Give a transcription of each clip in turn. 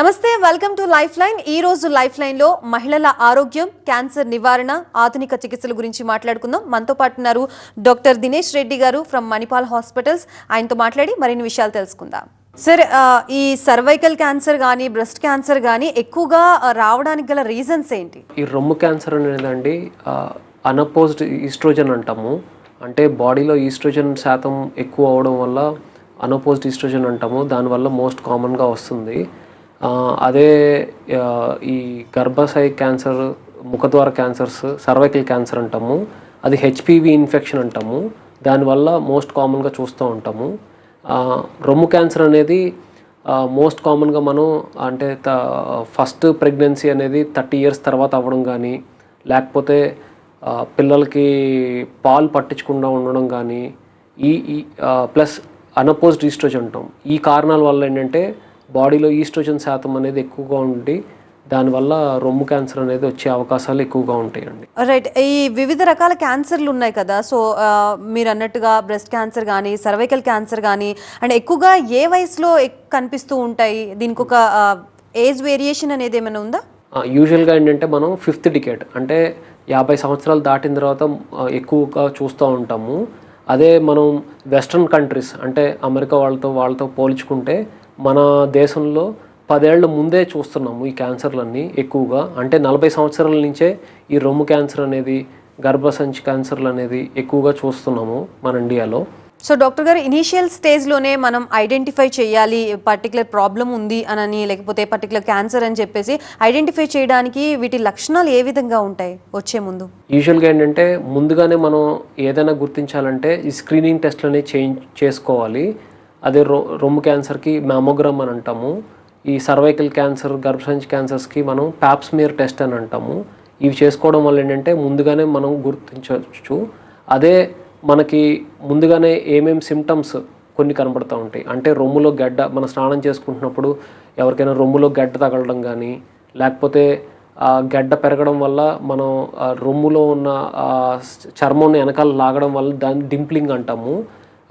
నమస్తే welcome to life line ఈ రోజు లైఫ్ లైన్లో మహిళల ఆరోగ్యం క్యాన్సర్ నివారణ ఆధునిక చికిత్సల గురించి మాట్లాడుకుందాం. మనతో పాటు ఉన్నారు డాక్టర్ దినేష్ రెడ్డి గారు ఫ్రమ్ మణిపాల్ హాస్పిటల్స్. ఆయనతో మాట్లాడి మరిన్ని విషయాలు తెలుసుకుందాం. సార్ ఈ సర్వైకల్ క్యాన్సర్ కానీ బ్రెస్ట్ క్యాన్సర్ కానీ ఎక్కువగా రావడానికి గల రీజన్స్ ఏంటి? ఈ రొమ్ము క్యాన్సర్ అనేదండి అనపోజ్డ్ ఈస్ట్రోజన్ అంటాము. అంటే బాడీలో ఈస్ట్రోజన్ శాతం ఎక్కువ అవడం వల్ల అనపోజ్డ్ ఈస్ట్రోజన్ అంటాము. దానివల్ల మోస్ట్ కామన్గా వస్తుంది. అదే ఈ గర్భాశయ క్యాన్సర్ ముఖద్వార క్యాన్సర్స్ సర్వైకల్ క్యాన్సర్ అంటాము. అది హెచ్పివి ఇన్ఫెక్షన్ అంటాము. దానివల్ల మోస్ట్ కామన్గా చూస్తూ ఉంటాము. రొమ్ము క్యాన్సర్ అనేది మోస్ట్ కామన్గా మనం అంటే త ఫస్ట్ ప్రెగ్నెన్సీ అనేది థర్టీ ఇయర్స్ తర్వాత అవ్వడం కానీ లేకపోతే పిల్లలకి పాలు పట్టించకుండా ఉండడం కానీ ఈ ఈ ప్లస్ అనపోజ్డ్ ఈస్ట్రోజన్ అంటాం. ఈ కారణాల వల్ల ఏంటంటే బాడీలో ఈస్ట్రోజన్ శాతం అనేది ఎక్కువగా ఉండి దానివల్ల రొమ్ము క్యాన్సర్ అనేది వచ్చే అవకాశాలు ఎక్కువగా ఉంటాయండి. రైట్ ఈ వివిధ రకాల క్యాన్సర్లు ఉన్నాయి కదా. సో మీరు అన్నట్టుగా బ్రెస్ట్ క్యాన్సర్ కానీ సర్వైకల్ క్యాన్సర్ కానీ అండ్ ఎక్కువగా ఏ వయసులో కనిపిస్తూ ఉంటాయి? దీనికి ఒక ఏజ్ వేరియేషన్ అనేది ఏమైనా ఉందా? యూజువల్గా ఏంటంటే మనం ఫిఫ్త్ టికెట్ అంటే యాభై సంవత్సరాలు దాటిన తర్వాత ఎక్కువగా చూస్తూ ఉంటాము. అదే మనం వెస్ట్రన్ కంట్రీస్ అంటే అమెరికా వాళ్ళతో వాళ్ళతో పోల్చుకుంటే మన దేశంలో పదేళ్ళ ముందే చూస్తున్నాము ఈ క్యాన్సర్లన్నీ ఎక్కువగా. అంటే నలభై సంవత్సరాల నుంచే ఈ రొమ్ము క్యాన్సర్ అనేది గర్భసంచి క్యాన్సర్లు అనేది ఎక్కువగా చూస్తున్నాము మన ఇండియాలో. సో డాక్టర్ గారు ఇనీషియల్ స్టేజ్లోనే మనం ఐడెంటిఫై చేయాలి పర్టికులర్ ప్రాబ్లం ఉంది అనని లేకపోతే పర్టికులర్ క్యాన్సర్ అని చెప్పేసి ఐడెంటిఫై చేయడానికి వీటి లక్షణాలు ఏ విధంగా ఉంటాయి వచ్చే ముందు? యూజువల్గా ఏంటంటే ముందుగానే మనం ఏదైనా గుర్తించాలంటే ఈ స్క్రీనింగ్ టెస్ట్లని చేంజ్ చేసుకోవాలి. అదే రొ రొమ్ము క్యాన్సర్కి మ్యామోగ్రామ్ అని అంటాము. ఈ సర్వైకల్ క్యాన్సర్ గర్భసంచి క్యాన్సర్స్కి మనం ప్యాప్స్మీర్ టెస్ట్ అని అంటాము. ఇవి చేసుకోవడం వల్ల ఏంటంటే ముందుగానే మనం గుర్తించవచ్చు. అదే మనకి ముందుగానే ఏమేమి సిమ్టమ్స్ కొన్ని కనబడుతూ ఉంటాయి. అంటే రొమ్ములో గడ్డ మనం స్నానం చేసుకుంటున్నప్పుడు ఎవరికైనా రొమ్ములో గడ్డ తగలడం కానీ లేకపోతే ఆ గడ్డ పెరగడం వల్ల మనం రొమ్ములో ఉన్న చర్మం వెనకాల లాగడం వల్ల దాన్ని డింప్లింగ్ అంటాము.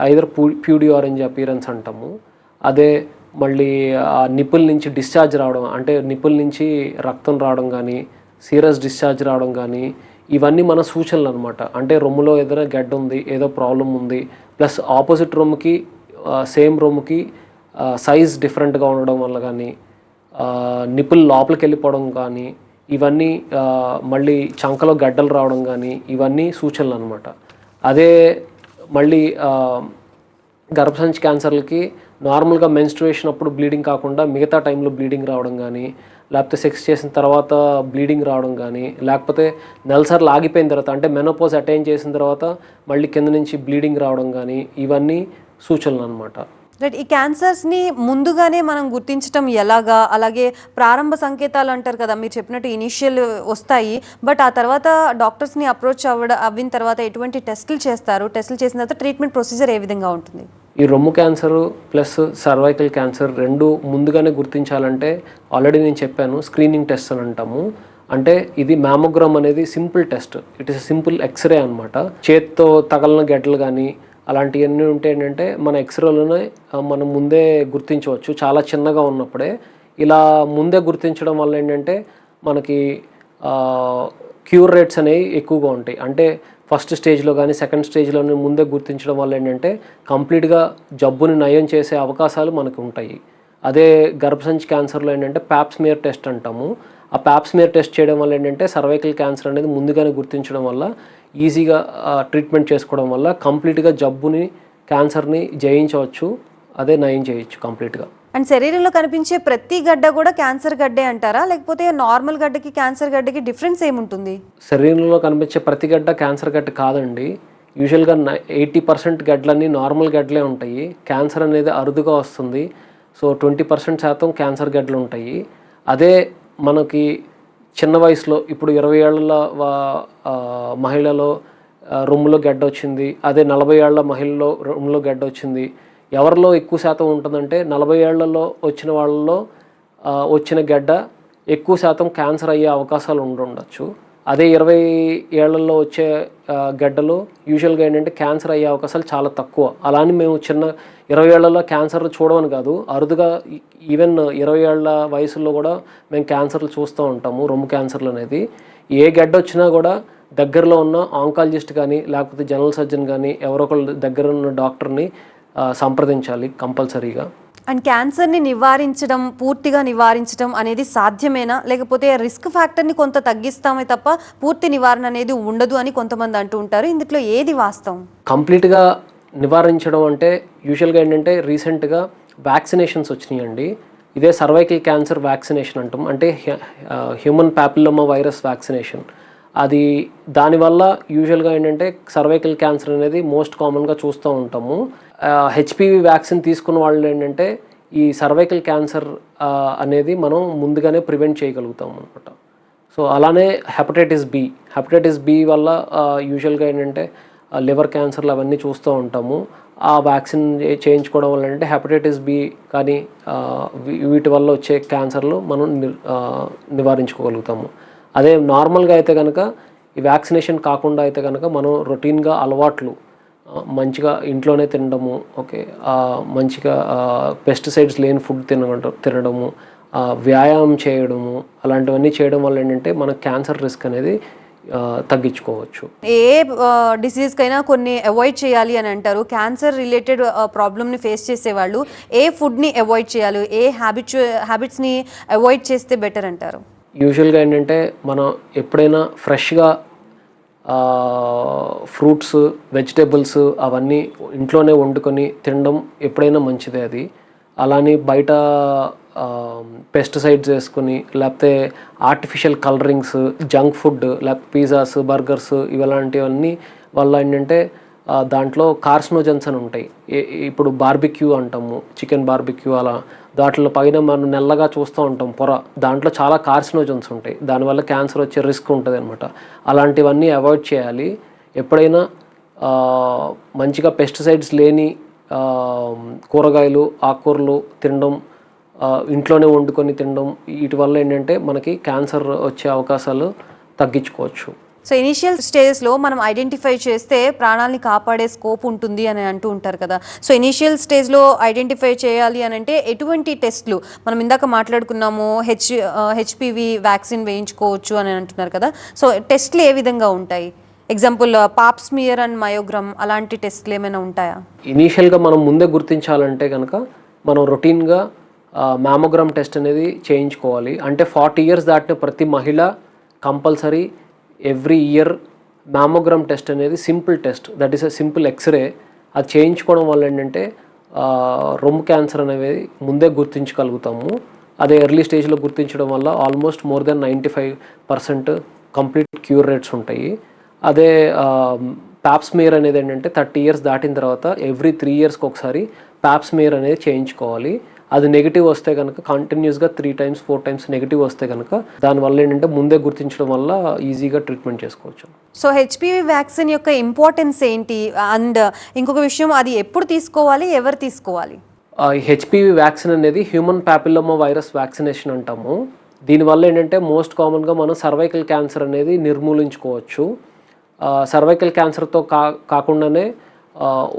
Either peau peau d' orange appearance అంటాము. అదే మళ్ళీ ఆ నిపుల్ నుంచి డిశ్చార్జ్ రావడం అంటే నిపుల్ నుంచి రక్తం రావడం కానీ సీరియస్ డిశ్చార్జ్ రావడం కానీ ఇవన్నీ మన సూచనలు అనమాట అంటే రొమ్ములో ఏదైనా గడ్డ ఉంది ఏదో ప్రాబ్లం ఉంది ప్లస్ ఆపోజిట్ రొమ్ముకి సేమ్ రొమ్ముకి సైజ్ డిఫరెంట్గా ఉండడం వల్ల కానీ నిపుల్ లోపలికి వెళ్ళిపోవడం కానీ ఇవన్నీ మళ్ళీ చంకలో గడ్డలు రావడం కానీ ఇవన్నీ సూచనలు అనమాట అదే మళ్ళీ గర్భసంచి క్యాన్సర్లకి నార్మల్గా మెన్స్ట్రుయేషన్ అప్పుడు బ్లీడింగ్ కాకుండా మిగతా టైంలో బ్లీడింగ్ రావడం కానీ లేకపోతే సెక్స్ చేసిన తర్వాత బ్లీడింగ్ రావడం కానీ లేకపోతే నెలసార్లు ఆగిపోయిన తర్వాత అంటే మెనోపోజ్ అటైన్ చేసిన తర్వాత మళ్ళీ కింద నుంచి బ్లీడింగ్ రావడం కానీ ఇవన్నీ సూచనలు అనమాట రైట్ ఈ క్యాన్సర్స్ని ముందుగానే మనం గుర్తించడం ఎలాగా? అలాగే ప్రారంభ సంకేతాలు అంటారు కదా మీరు చెప్పినట్టు ఇనిషియల్ వస్తాయి. బట్ ఆ తర్వాత డాక్టర్స్ని అప్రోచ్ అవ్వడం అవ్విన తర్వాత ఎటువంటి టెస్టులు చేస్తారు? టెస్టులు చేసిన తర్వాత ట్రీట్మెంట్ ప్రొసీజర్ ఏ విధంగా ఉంటుంది? ఈ రొమ్ము క్యాన్సర్ ప్లస్ సర్వైకల్ క్యాన్సర్ రెండు ముందుగానే గుర్తించాలంటే ఆల్రెడీ నేను చెప్పాను స్క్రీనింగ్ టెస్ట్ అని అంటాము. అంటే ఇది మ్యామోగ్రామ్ అనేది simple test it is simple X-ray అనమాట చేత్తో తగలిన గడ్డలు కానీ అలాంటివన్నీ ఉంటే ఏంటంటే మన ఎక్స్రేలోనే మనం ముందే గుర్తించవచ్చు. చాలా చిన్నగా ఉన్నప్పుడే. ఇలా ముందే గుర్తించడం వల్ల ఏంటంటే మనకి క్యూర్ రేట్స్ అనేవి ఎక్కువగా ఉంటాయి. అంటే ఫస్ట్ స్టేజ్లో కానీ సెకండ్ స్టేజ్లో ముందే గుర్తించడం వల్ల ఏంటంటే కంప్లీట్గా జబ్బుని నయం చేసే అవకాశాలు మనకు ఉంటాయి. అదే గర్భసంచి క్యాన్సర్లో ఏంటంటే ప్యాప్స్మియర్ టెస్ట్ అంటాము. ఆ ప్యాప్స్మియర్ టెస్ట్ చేయడం వల్ల ఏంటంటే సర్వైకల్ క్యాన్సర్ అనేది ముందుగానే గుర్తించడం వల్ల ఈజీగా ట్రీట్మెంట్ చేసుకోవడం వల్ల కంప్లీట్గా జబ్బుని క్యాన్సర్ని జయించవచ్చు. అదే నయం చేయొచ్చు కంప్లీట్గా. అండ్ శరీరంలో కనిపించే ప్రతి గడ్డ కూడా క్యాన్సర్ గడ్డే అంటారా? లేకపోతే నార్మల్ గడ్డకి క్యాన్సర్ గడ్డకి డిఫరెన్స్ ఏముంటుంది? శరీరంలో కనిపించే ప్రతి గడ్డ క్యాన్సర్ గడ్డ కాదండి. యూజువల్గా ఎయిటీ పర్సెంట్ గడ్డలన్నీ నార్మల్ గడ్డలే ఉంటాయి. క్యాన్సర్ అనేది అరుదుగా వస్తుంది. సో ట్వంటీ పర్సెంట్ శాతం క్యాన్సర్ గడ్డలు ఉంటాయి. అదే మనకి చిన్న వయసులో ఇప్పుడు ఇరవై ఏళ్ళ వా- మహిళలో రూమ్లో రొమ్ములో గడ్డ వచ్చింది. అదే నలభై ఏళ్ళ మహిళలో రొమ్ములో గడ్డ వచ్చింది. ఎవరిలో ఎక్కువ శాతం ఉంటుందంటే నలభై ఏళ్ళలో వచ్చిన వాళ్ళలో వచ్చిన గడ్డ ఎక్కువ శాతం క్యాన్సర్ అయ్యే అవకాశాలు ఉండుండొచ్చు. అదే ఇరవై ఏళ్ళలో వచ్చే గడ్డలు యూజువల్గా ఏంటంటే క్యాన్సర్ అయ్యే అవకాశాలు చాలా తక్కువ. అలా అని మేము చిన్న ఇరవై ఏళ్ళలో క్యాన్సర్ చూడమని కాదు అరుదుగా ఈవెన్ ఇరవై ఏళ్ళ వయసులో కూడా మేము క్యాన్సర్లు చూస్తూ ఉంటాము రొమ్ము క్యాన్సర్లు అనేది. ఏ గడ్డ వచ్చినా కూడా దగ్గరలో ఉన్న ఆంకాలజిస్ట్ కానీ లేకపోతే జనరల్ సర్జన్ కానీ ఎవరో ఒకళ్ళు దగ్గర ఉన్న డాక్టర్ని సంప్రదించాలి కంపల్సరీగా. అండ్ క్యాన్సర్ని నివారించడం పూర్తిగా నివారించడం అనేది సాధ్యమేనా? లేకపోతే రిస్క్ ఫ్యాక్టర్ని కొంత తగ్గిస్తామే తప్ప పూర్తి నివారణ అనేది ఉండదు అని కొంతమంది అంటూ ఉంటారు. ఇందులో ఏది వాస్తవం? కంప్లీట్గా నివారించడం అంటే యూజువల్గా ఏంటంటే రీసెంట్గా వ్యాక్సినేషన్స్ వచ్చినాయండి. ఇదే సర్వైకల్ క్యాన్సర్ వ్యాక్సినేషన్ అంటాం. అంటే హ్యూమన్ ప్యాపిలోమా వైరస్ వ్యాక్సినేషన్. అది దానివల్ల యూజువల్గా ఏంటంటే సర్వైకల్ క్యాన్సర్ అనేది మోస్ట్ కామన్గా చూస్తూ ఉంటాము. హెచ్పివి వ్యాక్సిన్ తీసుకున్న వాళ్ళు ఏంటంటే ఈ సర్వైకల్ క్యాన్సర్ అనేది మనం ముందుగానే ప్రివెంట్ చేయగలుగుతాం అనమాట సో అలానే హెపటైటిస్ బి. హెపటైటిస్ బి వల్ల యూజువల్గా ఏంటంటే లివర్ క్యాన్సర్లు అవన్నీ చూస్తూ ఉంటాము. ఆ వ్యాక్సిన్ చేయించుకోవడం వల్ల అంటే హెపటైటిస్ బి కానీ వీటి వల్ల వచ్చే క్యాన్సర్లు మనం ని- నివారించుకోగలుగుతాము. అదే నార్మల్గా అయితే కనుక ఈ వ్యాక్సినేషన్ కాకుండా అయితే కనుక మనం రొటీన్గా అలవాట్లు మంచిగా ఇంట్లోనే తినడము ఓకే మంచిగా పెస్టిసైడ్స్ లేని ఫుడ్ తినడం తినడము వ్యాయామం చేయడము అలాంటివన్నీ చేయడం వల్ల ఏంటంటే మన క్యాన్సర్ రిస్క్ అనేది తగ్గించుకోవచ్చు. ఏ డిసీజ్కైనా కొన్ని అవాయిడ్ చేయాలి అని అంటారు. క్యాన్సర్ రిలేటెడ్ ప్రాబ్లమ్ని ఫేస్ చేసేవాళ్ళు ఏ ఫుడ్ని అవాయిడ్ చేయాలి ఏ హ్యాబిట్ హ్యాబిట్స్ని అవాయిడ్ చేస్తే బెటర్ అంటారు? యూజువల్గా ఏంటంటే మనం ఎప్పుడైనా ఫ్రెష్గా ఫ్రూట్స్ వెజిటేబుల్స్ అవన్నీ ఇంట్లోనే వండుకొని తినడం ఎప్పుడైనా మంచిదే అది. అలానే బయట పెస్టిసైడ్స్ వేసుకుని లేకపోతే ఆర్టిఫిషియల్ కలరింగ్స్ జంక్ ఫుడ్ లేకపోతే పిజ్జాస్ బర్గర్స్ ఇలాంటివన్నీ వల్ల ఏంటంటే దాంట్లో కార్సినోజన్స్ అని ఉంటాయి. ఇప్పుడు బార్బిక్యూ అంటాము చికెన్ బార్బిక్యూ అలా. దాంట్లో పైన మనం నెల్లగా చూస్తూ ఉంటాం పొర. దాంట్లో చాలా కార్సినోజన్స్ ఉంటాయి. దానివల్ల క్యాన్సర్ వచ్చే రిస్క్ ఉంటుంది అనమాట అలాంటివన్నీ అవాయిడ్ చేయాలి. ఎప్పుడైనా మంచిగా పెస్టిసైడ్స్ లేని కూరగాయలు ఆకుకూరలు తినడం ఇంట్లోనే వండుకొని తినడం వీటి వల్ల ఏంటంటే మనకి క్యాన్సర్ వచ్చే అవకాశాలు తగ్గించుకోవచ్చు. సో ఇనిషియల్ స్టేజ్లో మనం ఐడెంటిఫై చేస్తే ప్రాణాలని కాపాడే స్కోప్ ఉంటుంది అని అంటూ ఉంటారు కదా. సో ఇనిషియల్ స్టేజ్లో ఐడెంటిఫై చేయాలి అని అంటే ఎటువంటి టెస్ట్లు? మనం ఇందాక మాట్లాడుకున్నాము హెచ్ హెచ్పివి వ్యాక్సిన్ వేయించుకోవచ్చు అని అంటున్నారు కదా. సో టెస్ట్లు ఏ విధంగా ఉంటాయి? ఎగ్జాంపుల్ పాప్స్మియర్ అండ్ మయోగ్రామ్ అలాంటి టెస్ట్లు ఏమైనా ఉంటాయా? ఇనీషియల్గా మనం ముందే గుర్తించాలంటే కనుక మనం రొటీన్గా మ్యామోగ్రామ్ టెస్ట్ అనేది చేయించుకోవాలి. అంటే ఫార్టీ ఇయర్స్ దాటిన ప్రతి మహిళ compulsory every year mammogram test అనేది simple test that is a simple X-ray అది చేయించుకోవడం వల్ల ఏంటంటే రొమ్ము క్యాన్సర్ అనేది ముందే గుర్తించగలుగుతాము. అదే ఎర్లీ స్టేజ్లో గుర్తించడం వల్ల almost more than ninety five percent complete cure rates ఉంటాయి. అదే ప్యాప్స్మేర్ అనేది ఏంటంటే థర్టీ ఇయర్స్ దాటిన తర్వాత ఎవ్రీ త్రీ ఇయర్స్కి ఒకసారి ప్యాప్స్మేర్ అనేది చేయించుకోవాలి. అది నెగిటివ్ వస్తే కనుక కంటిన్యూస్గా three times four times negative వస్తే కనుక దానివల్ల ఏంటంటే ముందే గుర్తించడం వల్ల ఈజీగా ట్రీట్మెంట్ చేసుకోవచ్చు. సో హెచ్పివి వ్యాక్సిన్ యొక్క ఇంపార్టెన్స్ ఏంటి? అండ్ ఇంకొక విషయం అది ఎప్పుడు తీసుకోవాలి ఎవరు తీసుకోవాలి? హెచ్పివి వ్యాక్సిన్ అనేది హ్యూమన్ ప్యాపిలోమా వైరస్ వ్యాక్సినేషన్ అంటాము. దీనివల్ల ఏంటంటే మోస్ట్ కామన్గా మనం సర్వైకల్ క్యాన్సర్ అనేది నిర్మూలించుకోవచ్చు. సర్వైకల్ క్యాన్సర్తో కా కాకుండానే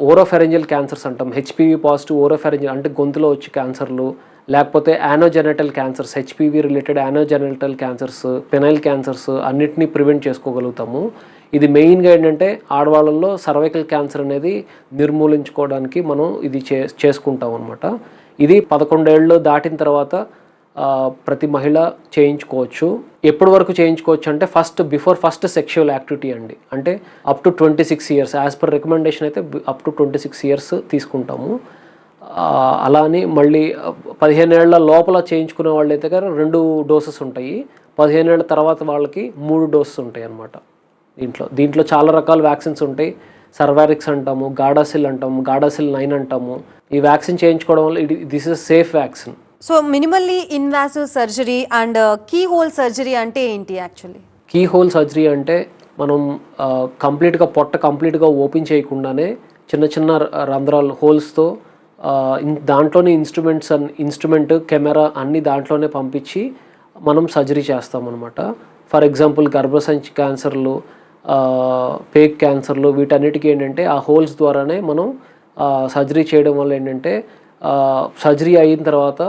ఓరోఫెరెంజల్ క్యాన్సర్స్ అంటాం. హెచ్పివి పాజిటివ్ ఓరోఫెరెంజల్ అంటే గొంతులో వచ్చే క్యాన్సర్లు లేకపోతే anogenital cancers HPV related anogenital cancers penile cancers అన్నిటినీ ప్రివెంట్ చేసుకోగలుగుతాము. ఇది మెయిన్గా ఏంటంటే ఆడవాళ్ళల్లో సర్వైకల్ క్యాన్సర్ అనేది నిర్మూలించుకోవడానికి మనం ఇది చే చేసుకుంటాం అనమాట ఇది పదకొండేళ్ళు దాటిన తర్వాత ప్రతి మహిళ చేయించుకోవచ్చు. ఎప్పటి వరకు చేయించుకోవచ్చు అంటే first before first sexual activity అండి. అంటే up to twenty six years as per recommendation అయితే up to twenty six years తీసుకుంటాము. అలా అని మళ్ళీ పదిహేను ఏళ్ళ లోపల చేయించుకునే వాళ్ళు అయితే కానీ రెండు డోసెస్ ఉంటాయి. పదిహేను ఏళ్ళ తర్వాత వాళ్ళకి మూడు డోసెస్ ఉంటాయి అన్నమాట దీంట్లో. దీంట్లో చాలా రకాల వ్యాక్సిన్స్ ఉంటాయి. సర్వారిక్స్ అంటాము గాడాసిల్ అంటాము గాడాసిల్ నైన్ అంటాము. ఈ వ్యాక్సిన్ చేయించుకోవడం వల్ల ఇది this is safe vaccine. So minimally invasive surgery and keyhole surgery అంటే ఏంటి యాక్చువల్లీ కీ హోల్ సర్జరీ అంటే మనం కంప్లీట్గా పొట్ట కంప్లీట్గా ఓపెన్ చేయకుండానే చిన్న చిన్న రంధ్రాలు హోల్స్తో దాంట్లోనే ఇన్స్ట్రుమెంట్స్ అన్ ఇన్స్ట్రుమెంట్ కెమెరా అన్ని దాంట్లోనే పంపించి మనం సర్జరీ చేస్తాం అనమాట ఫర్ ఎగ్జాంపుల్ గర్భసంచి క్యాన్సర్లు పేక్ క్యాన్సర్లు వీటన్నిటికీ ఏంటంటే ఆ హోల్స్ ద్వారానే మనం సర్జరీ చేయడం వల్ల ఏంటంటే సర్జరీ అయిన తర్వాత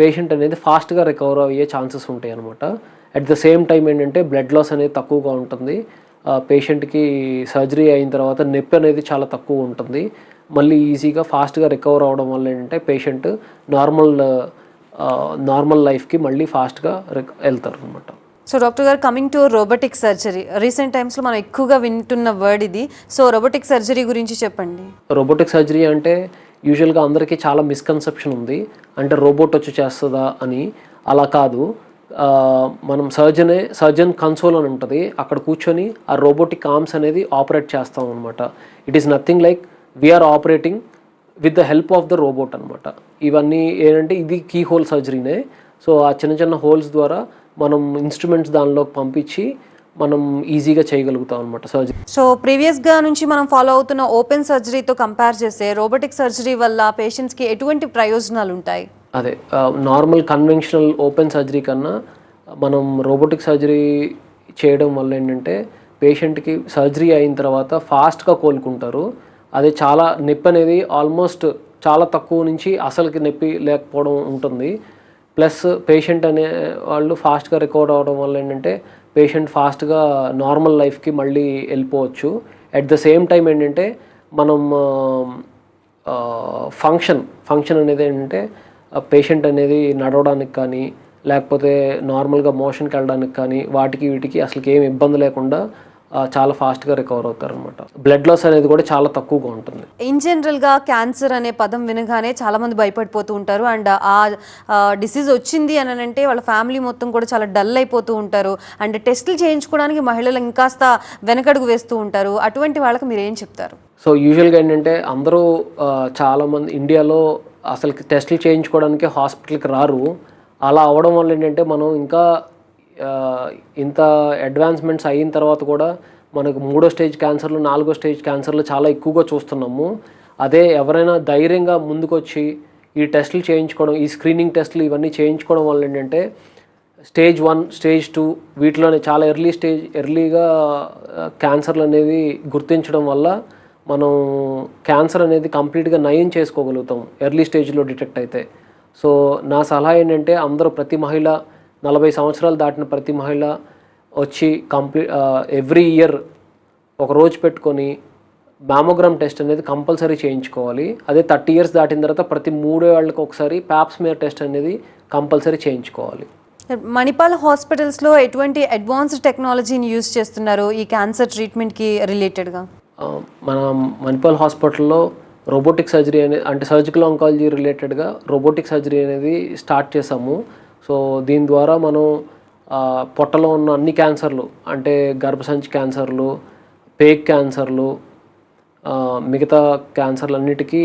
పేషెంట్ అనేది ఫాస్ట్గా రికవర్ అయ్యే ఛాన్సెస్ ఉంటాయి అనమాట అట్ ద సేమ్ టైం ఏంటంటే బ్లడ్ లాస్ అనేది తక్కువగా ఉంటుంది. పేషెంట్కి సర్జరీ అయిన తర్వాత నొప్పి అనేది చాలా తక్కువ ఉంటుంది. మళ్ళీ ఈజీగా ఫాస్ట్గా రికవర్ అవ్వడం వల్ల ఏంటంటే పేషెంట్ నార్మల్ నార్మల్ లైఫ్కి మళ్ళీ ఫాస్ట్గా వెళ్తారు అనమాట సో డాక్టర్ గారు coming to robotic surgery recent టైమ్స్లో మనం ఎక్కువగా వింటున్న వర్డ్ ఇది. సో రోబోటిక్ సర్జరీ గురించి చెప్పండి. రోబోటిక్ సర్జరీ అంటే యూజువల్గా అందరికీ చాలా మిస్కన్సెప్షన్ ఉంది. అంటే రోబోట్ వచ్చి చేస్తుందా అని. అలా కాదు. మనం సర్జనే సర్జన్ కన్సోల్ అని ఉంటుంది. అక్కడ కూర్చొని ఆ రోబోటిక్ ఆర్మ్స్ అనేది ఆపరేట్ చేస్తాం అనమాట it is nothing like we are operating with the help of the robot అనమాట ఇవన్నీ ఏంటంటే ఇది కీ హోల్ సర్జరీనే సో ఆ చిన్న చిన్న హోల్స్ ద్వారా మనం ఇన్స్ట్రుమెంట్స్ దానిలోకి పంపించి మనం ఈజీగా చేయగలుగుతాం అనమాట సర్జరీ సో ప్రీవియస్గా నుంచి మనం ఫాలో అవుతున్న ఓపెన్ సర్జరీతో కంపేర్ చేస్తే రోబోటిక్ సర్జరీ వల్ల పేషెంట్స్కి ఎటువంటి ప్రయోజనాలు ఉంటాయి? అదే నార్మల్ కన్వెన్షనల్ ఓపెన్ సర్జరీ కన్నా మనం రోబోటిక్ సర్జరీ చేయడం వల్ల ఏంటంటే పేషెంట్కి సర్జరీ అయిన తర్వాత ఫాస్ట్గా కోలుకుంటారు. అదే చాలా నొప్పి అనేది ఆల్మోస్ట్ చాలా తక్కువ నుంచి అసలుకి నొప్పి లేకపోవడం ఉంటుంది. ప్లస్ పేషెంట్ అనే వాళ్ళు ఫాస్ట్గా రికవర్ అవ్వడం వల్ల ఏంటంటే పేషెంట్ ఫాస్ట్గా నార్మల్ లైఫ్కి మళ్ళీ వెళ్ళిపోవచ్చు. అట్ ద సేమ్ టైం ఏంటంటే మనం ఫంక్షన్ ఫంక్షన్ అనేది ఏంటంటే పేషెంట్ అనేది నడవడానికి కానీ లేకపోతే నార్మల్గా మోషన్కి వెళ్ళడానికి కానీ వాటికి వీటికి అసలు ఏమి ఇబ్బంది లేకుండా చాలా ఫాస్ట్గా రికవర్ అవుతారు అనమాట బ్లడ్ లాస్ అనేది కూడా చాలా తక్కువగా ఉంటుంది. ఇన్ జనరల్గా క్యాన్సర్ అనే పదం వినగానే చాలా మంది భయపడిపోతూ ఉంటారు. అండ్ ఆ డిసీజ్ వచ్చింది అని అంటే వాళ్ళ ఫ్యామిలీ మొత్తం కూడా చాలా డల్ అయిపోతూ ఉంటారు. అండ్ టెస్టులు చేయించుకోవడానికి మహిళలు ఇంకాస్త వెనకడుగు వేస్తూ ఉంటారు. అటువంటి వాళ్ళకి మీరు ఏం చెప్తారు? సో యూజువల్గా ఏంటంటే అందరూ చాలామంది ఇండియాలో అసలు టెస్టులు చేయించుకోవడానికి హాస్పిటల్కి రారు. అలా అవడం వల్ల ఏంటంటే మనం ఇంకా ఇంత అడ్వాన్స్మెంట్స్ అయిన తర్వాత కూడా మనకు మూడో స్టేజ్ క్యాన్సర్లు నాలుగో స్టేజ్ క్యాన్సర్లు చాలా ఎక్కువగా చూస్తున్నాము. అదే ఎవరైనా ధైర్యంగా ముందుకొచ్చి ఈ టెస్టులు చేయించుకోవడం ఈ స్క్రీనింగ్ టెస్టులు ఇవన్నీ చేయించుకోవడం వల్ల ఏంటంటే స్టేజ్ వన్ స్టేజ్ టూ వీటిలోనే చాలా ఎర్లీ స్టేజ్ ఎర్లీగా క్యాన్సర్లు అనేది గుర్తించడం వల్ల మనం క్యాన్సర్ అనేది కంప్లీట్గా నయం చేసుకోగలుగుతాం ఎర్లీ స్టేజ్లో డిటెక్ట్ అయితే. సో నా సలహా ఏంటంటే అందరూ ప్రతి మహిళ నలభై సంవత్సరాలు దాటిన ప్రతి మహిళ వచ్చి కంప్లీ ఎవ్రీ ఇయర్ ఒక రోజు పెట్టుకొని మ్యామోగ్రామ్ టెస్ట్ అనేది కంపల్సరీ చేయించుకోవాలి. అదే థర్టీ ఇయర్స్ దాటిన తర్వాత ప్రతి మూడేళ్ళకి ఒకసారి ప్యాప్స్మియర్ టెస్ట్ అనేది కంపల్సరీ చేయించుకోవాలి. మణిపాల్ హాస్పిటల్స్లో ఎటువంటి అడ్వాన్స్డ్ టెక్నాలజీని యూజ్ చేస్తున్నారు ఈ క్యాన్సర్ ట్రీట్మెంట్కి రిలేటెడ్గా మన మణిపాల్ హాస్పిటల్లో రోబోటిక్ సర్జరీ అనే అంటే సర్జికల్ ఆంకాలజీ రిలేటెడ్గా రోబోటిక్ సర్జరీ అనేది స్టార్ట్ చేసాము సో దీని ద్వారా మనం పొట్టలో ఉన్న అన్ని క్యాన్సర్లు అంటే గర్భసంచి క్యాన్సర్లు పేక్ క్యాన్సర్లు మిగతా క్యాన్సర్లన్నిటికీ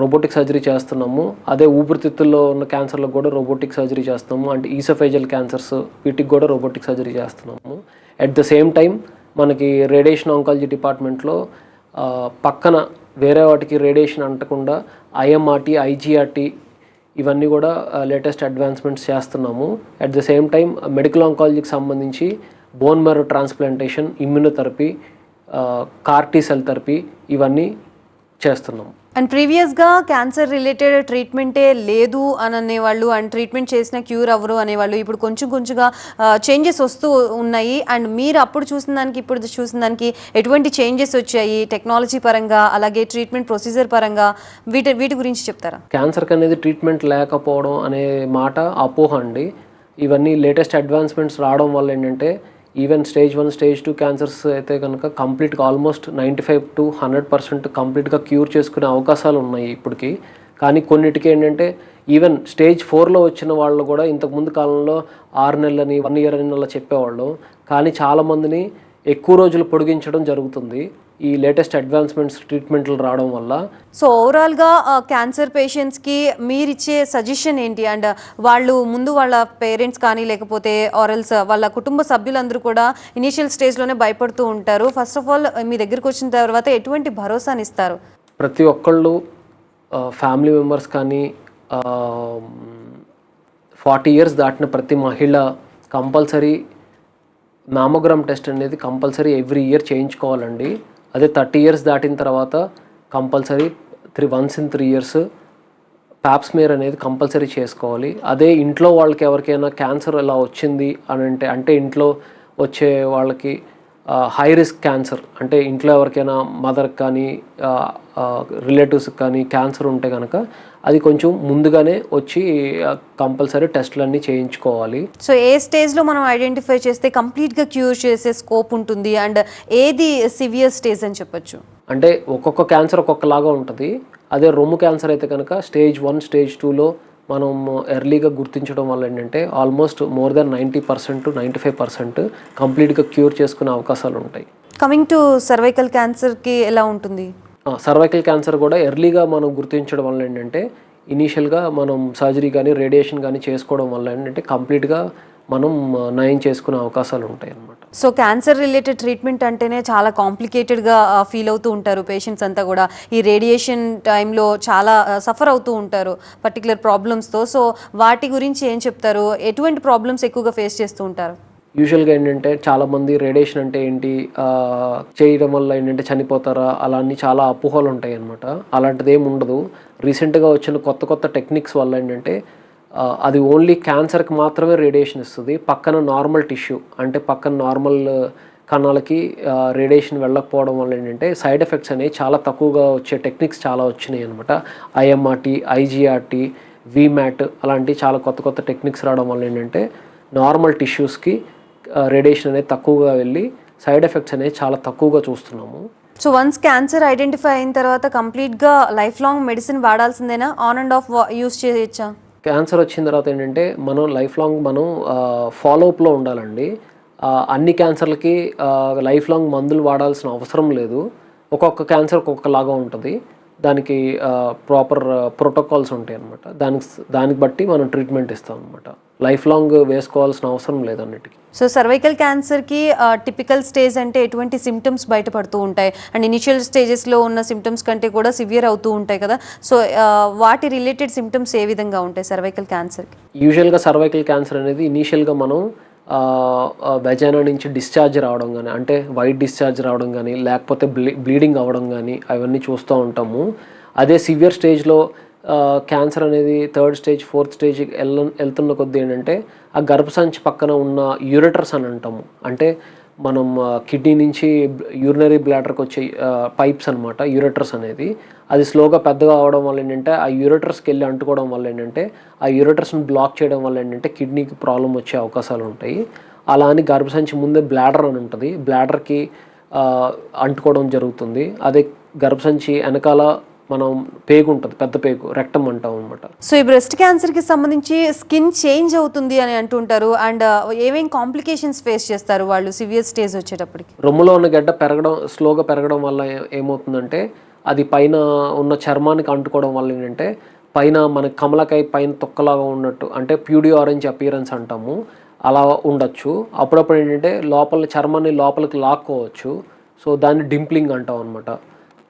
రోబోటిక్ సర్జరీ చేస్తున్నాము. అదే ఊపిరితిత్తుల్లో ఉన్న క్యాన్సర్లకు కూడా రోబోటిక్ సర్జరీ చేస్తున్నాము. అంటే ఈసోఫేజల్ క్యాన్సర్స్ వీటికి కూడా రోబోటిక్ సర్జరీ చేస్తున్నాము. అట్ ద సేమ్ టైం మనకి రేడియేషన్ ఆంకాలజీ డిపార్ట్మెంట్లో పక్కన వేరే వాటికి రేడియేషన్ అంటకుండా ఐఎంఆర్టీ ఐజీఆర్టీ ఇవన్నీ కూడా లేటెస్ట్ అడ్వాన్స్మెంట్స్ చేస్తున్నాము. At the same time medical ఆంకాలజీకి సంబంధించి bone marrow transplantation immunotherapy CAR-T cell therapy ఇవన్నీ చేస్తున్నాము. అండ్ ప్రీవియస్గా క్యాన్సర్ రిలేటెడ్ ట్రీట్మెంటే లేదు అని అనేవాళ్ళు అండ్ ట్రీట్మెంట్ చేసిన క్యూర్ అవ్వరు అనేవాళ్ళు ఇప్పుడు కొంచెం కొంచెంగా చేంజెస్ వస్తూ ఉన్నాయి. అండ్ మీరు అప్పుడు చూసిన దానికి ఇప్పుడు చూసిన దానికి ఎటువంటి చేంజెస్ వచ్చాయి? టెక్నాలజీ పరంగా అలాగే ట్రీట్మెంట్ ప్రొసీజర్ పరంగా వీటి వీటి గురించి చెప్తారా? క్యాన్సర్కి అనేది ట్రీట్మెంట్ లేకపోవడం అనే మాట అపోహ అండి. ఇవన్నీ లేటెస్ట్ అడ్వాన్స్మెంట్స్ రావడం వల్ల ఏంటంటే even stage one stage two cancers అయితే కనుక కంప్లీట్గా almost ninety five to hundred percent కంప్లీట్గా క్యూర్ చేసుకునే అవకాశాలు ఉన్నాయి ఇప్పటికి. కానీ కొన్నిటికి ఏంటంటే ఈవెన్ స్టేజ్ ఫోర్లో వచ్చిన వాళ్ళు కూడా ఇంతకుముందు కాలంలో ఆరు నెలలని వన్ ఇయర్ అని అలా చెప్పేవాళ్ళు. కానీ చాలామందిని ఎక్కువ రోజులు పొడిగించడం జరుగుతుంది. ఈ లేటెస్ట్ అడ్వాన్స్మెంట్స్ ట్రీట్మెంట్లు రావడం వల్ల? సో ఓవరాల్గా క్యాన్సర్ పేషెంట్స్కి మీరు ఇచ్చే సజెషన్ ఏంటి? అండ్ వాళ్ళు ముందు వాళ్ళ పేరెంట్స్ కానీ లేకపోతే ఆరల్స్ వాళ్ళ కుటుంబ సభ్యులందరూ కూడా ఇనీషియల్ స్టేజ్లోనే భయపడుతూ ఉంటారు. ఫస్ట్ ఆఫ్ ఆల్ మీ దగ్గరికి వచ్చిన తర్వాత ఎటువంటి భరోసాని ఇస్తారు ప్రతి ఒక్కళ్ళు ఫ్యామిలీ మెంబర్స్ కానీ ఫార్టీ ఇయర్స్ దాటిన ప్రతి మహిళ కంపల్సరీ మామోగ్రామ్ టెస్ట్ అనేది కంపల్సరీ ఎవ్రీ ఇయర్ చేయించుకోవాలండి. అదే థర్టీ ఇయర్స్ దాటిన తర్వాత compulsory three once in three years pap smear అనేది కంపల్సరీ చేసుకోవాలి. అదే ఇంట్లో వాళ్ళకి ఎవరికైనా క్యాన్సర్ ఎలా వచ్చింది అని అంటే అంటే ఇంట్లో వచ్చే వాళ్ళకి హై రిస్క్ క్యాన్సర్ అంటే ఇంట్లో ఎవరికైనా మదర్కి కానీ రిలేటివ్స్కి కానీ క్యాన్సర్ ఉంటే కనుక అది కొంచెం ముందుగానే వచ్చి కంపల్సరీ టెస్టులన్నీ చేయించుకోవాలి. సో ఏ స్టేజ్లో మనం ఐడెంటిఫై చేస్తే కంప్లీట్గా క్యూర్ చేసే స్కోప్ ఉంటుంది? అండ్ ఏది సివియర్ స్టేజ్ అని చెప్పొచ్చు? అంటే ఒక్కొక్క క్యాన్సర్ ఒక్కొక్కలాగా ఉంటుంది. అదే రొమ్ము క్యాన్సర్ అయితే కనుక స్టేజ్ వన్ స్టేజ్ టూలో మనం ఎర్లీగా గుర్తించడం వల్ల ఏంటంటే almost more than ninety percent ninety five percent కంప్లీట్గా క్యూర్ చేసుకునే అవకాశాలు ఉంటాయి. కమింగ్ టు సర్వైకల్ క్యాన్సర్కి ఎలా ఉంటుంది? సర్వైకల్ క్యాన్సర్ కూడా ఎర్లీగా మనం గుర్తించడం వల్ల ఏంటంటే ఇనీషియల్గా మనం సర్జరీ కానీ రేడియేషన్ కానీ చేసుకోవడం వల్ల ఏంటంటే కంప్లీట్గా మనం నయం చేసుకునే అవకాశాలు ఉంటాయి అన్నమాట సో క్యాన్సర్ రిలేటెడ్ ట్రీట్మెంట్ అంటేనే చాలా కాంప్లికేటెడ్గా ఫీల్ అవుతూ ఉంటారు పేషెంట్స్ అంతా కూడా. ఈ రేడియేషన్ టైంలో చాలా సఫర్ అవుతూ ఉంటారు పర్టికులర్ ప్రాబ్లమ్స్తో సో వాటి గురించి ఏం చెప్తారు? ఎటువంటి ప్రాబ్లమ్స్ ఎక్కువగా ఫేస్ చేస్తూ ఉంటారు? యూజువల్గా ఏంటంటే చాలామంది రేడియేషన్ అంటే ఏంటి చేయడం వల్ల ఏంటంటే చనిపోతారా అలా అన్ని చాలా అపోహలు ఉంటాయి అనమాట అలాంటిది ఏమి ఉండదు. రీసెంట్గా వచ్చిన కొత్త కొత్త టెక్నిక్స్ వల్ల ఏంటంటే అది ఓన్లీ క్యాన్సర్కి మాత్రమే రేడియేషన్ ఇస్తుంది. పక్కన నార్మల్ టిష్యూ అంటే పక్కన నార్మల్ కణాలకి రేడియేషన్ వెళ్ళకపోవడం వల్ల ఏంటంటే సైడ్ ఎఫెక్ట్స్ అనేవి చాలా తక్కువగా వచ్చే టెక్నిక్స్ చాలా వచ్చినాయి అనమాట ఐఎంఆర్టీ ఐజీఆర్టీ వీమ్యాట్ అలాంటి చాలా కొత్త కొత్త టెక్నిక్స్ రావడం వల్ల ఏంటంటే నార్మల్ టిష్యూస్కి రేడియేషన్ అనేది తక్కువగా వెళ్ళి సైడ్ ఎఫెక్ట్స్ అనేవి చాలా తక్కువగా చూస్తున్నాము. సో వన్స్ క్యాన్సర్ ఐడెంటిఫై అయిన తర్వాత కంప్లీట్గా లైఫ్ లాంగ్ మెడిసిన్ వాడాల్సిందేనా ఆన్ అండ్ ఆఫ్ యూస్ చేయొచ్చా క్యాన్సర్ వచ్చిన తర్వాత ఏంటంటే మనం లైఫ్ లాంగ్ మనం ఫాలోఅప్లో ఉండాలండి. అన్ని క్యాన్సర్లకి లైఫ్ లాంగ్ మందులు వాడాల్సిన అవసరం లేదు. ఒక్కొక్క క్యాన్సర్ ఒక్కొక్కలాగా ఉంటుంది. దానికి ప్రాపర్ ప్రోటోకాల్స్ ఉంటాయి అనమాట దానికి దానికి బట్టి మనం ట్రీట్మెంట్ ఇస్తాం అనమాట లైఫ్ లాంగ్ వేసుకోవాల్సిన అవసరం లేదు అన్నిటికీ. సో సర్వైకల్ క్యాన్సర్కి టిపికల్ స్టేజ్ అంటే ఎటువంటి సిమ్టమ్స్ బయటపడుతూ ఉంటాయి. అండ్ ఇనిషియల్ స్టేజెస్లో ఉన్న సిమ్టమ్స్ కంటే కూడా సివియర్ అవుతూ ఉంటాయి కదా. సో వాటి రిలేటెడ్ సిమ్టమ్స్ ఏ విధంగా ఉంటాయి సర్వైకల్ క్యాన్సర్కి యూజువల్గా సర్వైకల్ క్యాన్సర్ అనేది ఇనీషియల్గా మనం వెజైనా నుంచి డిశ్చార్జ్ రావడం కానీ అంటే వైట్ డిశ్చార్జ్ రావడం కానీ లేకపోతే బ్లీ బ్లీడింగ్ అవ్వడం కానీ అవన్నీ చూస్తూ ఉంటాము. అదే సివియర్ స్టేజ్లో క్యాన్సర్ అనేది థర్డ్ స్టేజ్ ఫోర్త్ స్టేజ్ వెళ్ళ వెళ్తున్న కొద్ది ఏంటంటే ఆ గర్భసంచి పక్కన ఉన్న యూరేటర్స్ అని అంటాము. అంటే మనం కిడ్నీ నుంచి యూరినరీ బ్లాడర్కి వచ్చే పైప్స్ అనమాట యూరేటర్స్ అనేది. అది స్లోగా పెద్దగా అవడం వల్ల ఏంటంటే ఆ యూరేటర్స్కి వెళ్ళి అంటుకోవడం వల్ల ఏంటంటే ఆ యూరెటర్స్ని బ్లాక్ చేయడం వల్ల ఏంటంటే కిడ్నీకి ప్రాబ్లం వచ్చే అవకాశాలు ఉంటాయి. అలా అని గర్భసంచి ముందే బ్లాడర్ అని ఉంటుంది. బ్లాడర్కి అంటుకోవడం జరుగుతుంది. అదే గర్భసంచి వెనకాల మనం పేగు ఉంటుంది పెద్ద పేగు రెక్టం అంటాం అనమాట సో ఈ బ్రెస్ట్ క్యాన్సర్కి సంబంధించి స్కిన్ చేంజ్ అవుతుంది అని అంటుంటారు. అండ్ ఏమేం కాంప్లికేషన్స్ ఫేస్ చేస్తారు వాళ్ళు సివియర్ స్టేజ్ వచ్చేటప్పటికి? రొమ్ములో ఉన్న గడ్డ పెరగడం స్లోగా పెరగడం వల్ల ఏమవుతుందంటే అది పైన ఉన్న చర్మానికి అంటుకోవడం వల్ల ఏంటంటే పైన మన కమలకాయ పైన తొక్కలాగా ఉన్నట్టు అంటే ప్యూడి ఆరెంజ్ అపియరెన్స్ అంటాము అలా ఉండొచ్చు. అప్పుడప్పుడు ఏంటంటే లోపల చర్మాన్ని లోపలికి లాక్కోవచ్చు. సో దాన్ని డింప్లింగ్ అంటాం అనమాట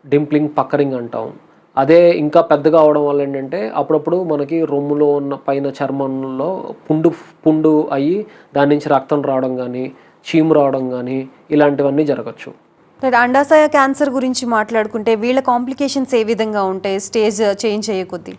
డింప్లింగ్ పక్కరింగ్ అంటాం. అదే ఇంకా పెద్దగా అవడం వల్ల ఏంటంటే అప్పుడప్పుడు మనకి రొమ్ములో ఉన్న పైన చర్మంలో పుండు పుండు అయ్యి దాని నుంచి రక్తం రావడం కానీ చీము రావడం కానీ ఇలాంటివన్నీ జరగచ్చు. అండాశయ క్యాన్సర్ గురించి మాట్లాడుకుంటే వీళ్ళ కాంప్లికేషన్స్ ఏ విధంగా ఉంటాయి? స్టేజ్ చేంజ్ అయ్యే కొద్దీ.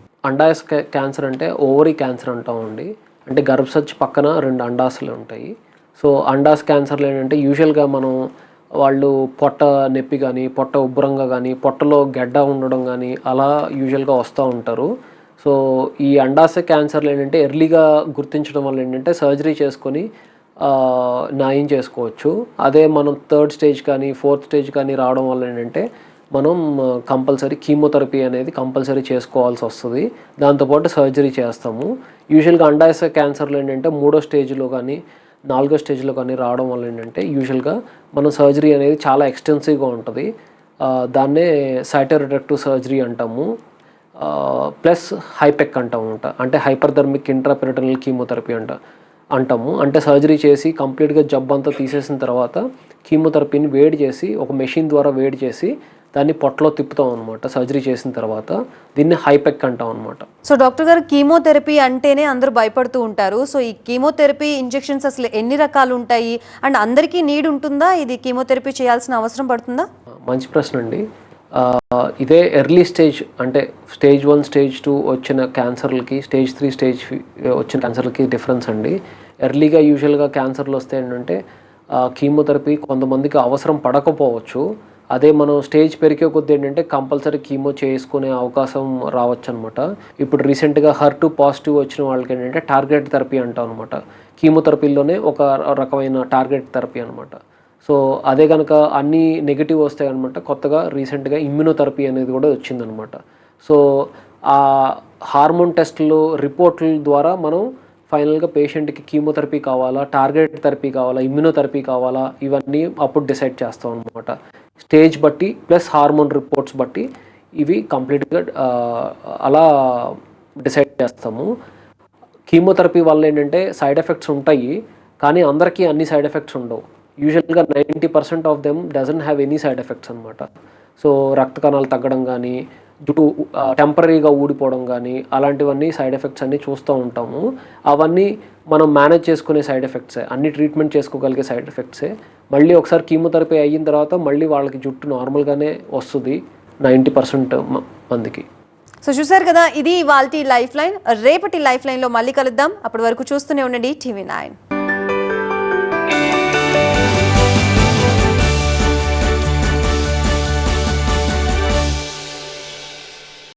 క్యాన్సర్ అంటే ఓవరీ క్యాన్సర్ అంటామండి అంటే గర్భసంచి పక్కన రెండు అండాసులు ఉంటాయి. సో అండాస్ క్యాన్సర్లు ఏంటంటే యూజువల్గా మనం వాళ్ళు పొట్ట నొప్పి కానీ పొట్ట ఉబ్బరంగా కానీ పొట్టలో గడ్డ ఉండడం కానీ అలా యూజువల్గా వస్తూ ఉంటారు. సో ఈ అండాశయ క్యాన్సర్లు ఏంటంటే ఎర్లీగా గుర్తించడం వల్ల ఏంటంటే సర్జరీ చేసుకొని నాయం న్యాయం చేసుకోవచ్చు. అదే మనం థర్డ్ స్టేజ్ కానీ ఫోర్త్ స్టేజ్ కానీ రావడం వల్ల ఏంటంటే మనం కంపల్సరీ కీమోథెరపీ అనేది కంపల్సరీ చేసుకోవాల్సి వస్తుంది. దాంతోపాటు సర్జరీ చేస్తాము. యూజువల్గా అండాశయ క్యాన్సర్లు ఏంటంటే మూడో స్టేజ్లో కానీ నాలుగో స్టేజ్లో కానీ రావడం వల్ల ఏంటంటే యూజువల్గా మనం సర్జరీ అనేది చాలా ఎక్స్టెన్సివ్గా ఉంటుంది. దాన్నే సైటోరిడక్టివ్ సర్జరీ అంటాము. ప్లస్ హైపెక్ అంటాము అంట అంటే హైపర్ధర్మిక్ ఇంట్రాపెరిటనల్ కీమోథెరపీ అంట అంటాము. అంటే సర్జరీ చేసి కంప్లీట్గా జబ్బు అంతా తీసేసిన తర్వాత కీమోథెరపీని వేడి చేసి ఒక మెషిన్ ద్వారా వేడి చేసి దాన్ని పొట్టలో తిప్పుతాం అనమాట సర్జరీ చేసిన తర్వాత దీన్ని హైపెక్ అంటాం అనమాట సో డాక్టర్ గారు కీమోథెరపీ అంటేనే అందరూ భయపడుతూ ఉంటారు. సో ఈ కీమోథెరపీ ఇంజెక్షన్స్ అసలు ఎన్ని రకాలు ఉంటాయి? అండ్ అందరికీ నీడ్ ఉంటుందా? ఇది కీమోథెరపీ చేయాల్సిన అవసరం పడుతుందా? మంచి ప్రశ్న అండి. ఇదే ఎర్లీ స్టేజ్ అంటే స్టేజ్ వన్ స్టేజ్ టూ వచ్చిన క్యాన్సర్లకి స్టేజ్ త్రీ స్టేజ్ వచ్చిన క్యాన్సర్లకి డిఫరెన్స్ అండి. ఎర్లీగా యూజువల్గా క్యాన్సర్లు వస్తే ఏంటంటే కీమోథెరపీ కొంతమందికి అవసరం పడకపోవచ్చు. అదే మనం స్టేజ్ పెరిగే కొద్ది ఏంటంటే కంపల్సరీ కీమో చేసుకునే అవకాశం రావచ్చు అనమాట ఇప్పుడు రీసెంట్గా హర్ టు పాజిటివ్ వచ్చిన వాళ్ళకి ఏంటంటే టార్గెట్ థెరపీ అంటాం అనమాట కీమోథెరపీలోనే ఒక రకమైన టార్గెట్ థెరపీ అనమాట సో అదే కనుక అన్ని నెగిటివ్ వస్తాయి అనమాట కొత్తగా రీసెంట్గా ఇమ్యూనోథెరపీ అనేది కూడా వచ్చిందనమాట సో ఆ హార్మోన్ టెస్ట్లు రిపోర్ట్ల ద్వారా మనం ఫైనల్గా పేషెంట్కి కీమోథెరపీ కావాలా టార్గెట్ థెరపీ కావాలా ఇమ్యూనోథెరపీ కావాలా ఇవన్నీ అప్పుడు డిసైడ్ చేస్తాం అనమాట స్టేజ్ బట్టి ప్లస్ హార్మోన్ రిపోర్ట్స్ బట్టి ఇవి కంప్లీట్గా అలా డిసైడ్ చేస్తాము. కీమోథెరపీ వల్ల ఏంటంటే సైడ్ ఎఫెక్ట్స్ ఉంటాయి కానీ అందరికీ అన్ని సైడ్ ఎఫెక్ట్స్ ఉండవు. యూజువల్గా ninety percent of them doesn't have any side effects అనమాట సో రక్త కణాలు తగ్గడం కానీ జుట్టు టెంపరీగా ఊడిపోవడం కానీ అలాంటివన్నీ సైడ్ ఎఫెక్ట్స్ అన్నీ చూస్తూ ఉంటాము. అవన్నీ మనం మేనేజ్ చేసుకునే సైడ్ ఎఫెక్ట్సే అన్ని ట్రీట్మెంట్ చేసుకోగలిగే సైడ్ ఎఫెక్ట్సే. మళ్ళీ ఒకసారి కీమోథెరపీ అయిన తర్వాత మళ్ళీ వాళ్ళకి జుట్టు నార్మల్గానే వస్తుంది నైంటీ పర్సెంట్ మందికి. సో చూసారు కదా ఇది వాళ్ళ లైఫ్ లైన్ రేపటి లైఫ్ లైన్లో మళ్ళీ కలుద్దాం. అప్పటి వరకు చూస్తూనే ఉండండి టీవీ నైన్.